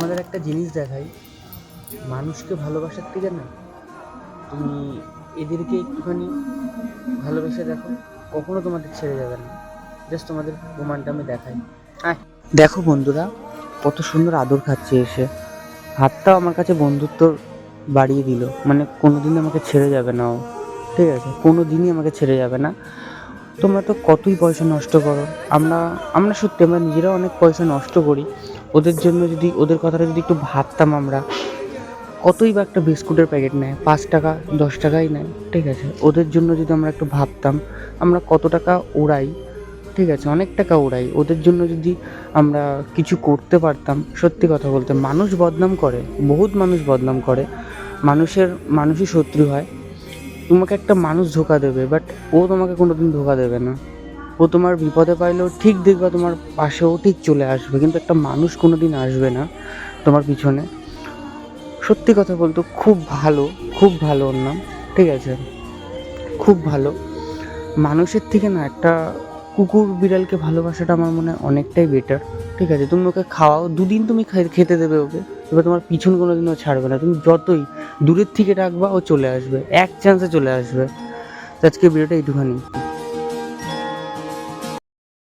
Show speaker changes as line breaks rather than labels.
তোমাদের একটা জিনিস দেখাই। মানুষকে ভালোবাসার থেকে না, তুমি এদেরকে একটুখানি ভালোবেসে দেখো। কখনো তোমাদের ছেড়ে যাবে না। জাস্ট তোমাদের প্রমাণটা আমি দেখাই। দেখো বন্ধুরা, কত সুন্দর আদর খাচ্ছে এসে। হাতটাও আমার কাছে বন্ধুত্ব বাড়িয়ে দিল। মানে কোনো দিনই আমাকে ছেড়ে যাবে না ও। ঠিক আছে কোনো দিনই আমাকে ছেড়ে যাবে না। তোমরা তো কতই পয়সা নষ্ট করো। আমরা আমরা সত্যি আমরা নিজেরাও অনেক পয়সা নষ্ট করি। ওদের জন্য যদি, ওদের কথাটা যদি একটু ভাবতাম আমরা, কতই বা একটা বিস্কুটের প্যাকেট নেয়? পাঁচ টাকা, দশ টাকাই নেয়, ঠিক আছে? ওদের জন্য যদি আমরা একটু ভাবতাম, আমরা কত টাকা ওড়াই, ঠিক আছে? অনেক টাকা ওড়াই। ওদের জন্য যদি আমরা কিছু করতে পারতাম, সত্যি কথা বলতে, মানুষ বদনাম করে, বহুত মানুষ বদনাম করে। মানুষের, মানুষই শত্রু হয়। তোমাকে একটা মানুষ ধোকা দেবে বাট ও তোমাকে কোনোদিন ধোকা দেবে না। ও তোমার বিপদে পাইলেও ঠিক দেখবা তোমার পাশেও ঠিক চলে আসবে। কিন্তু একটা মানুষ কোনো দিন আসবে না তোমার পিছনে। সত্যি কথা বলতো খুব ভালো খুব ভালো ওর নাম, ঠিক আছে? খুব ভালো। মানুষের থেকে না একটা কুকুর বিড়ালকে ভালোবাসাটা আমার মনে হয় অনেকটাই বেটার ঠিক আছে? তুমি ওকে খাওয়াও, দুদিন তুমি খেতে দেবে ওকে। এবার তোমার পিছন কোনো দিনও ছাড়বে না। তুমি যতই দূরের থেকে রাখবা ও চলে আসবে, এক চান্সে চলে আসবে। আজকে ভিডিওটা এইটুখানি।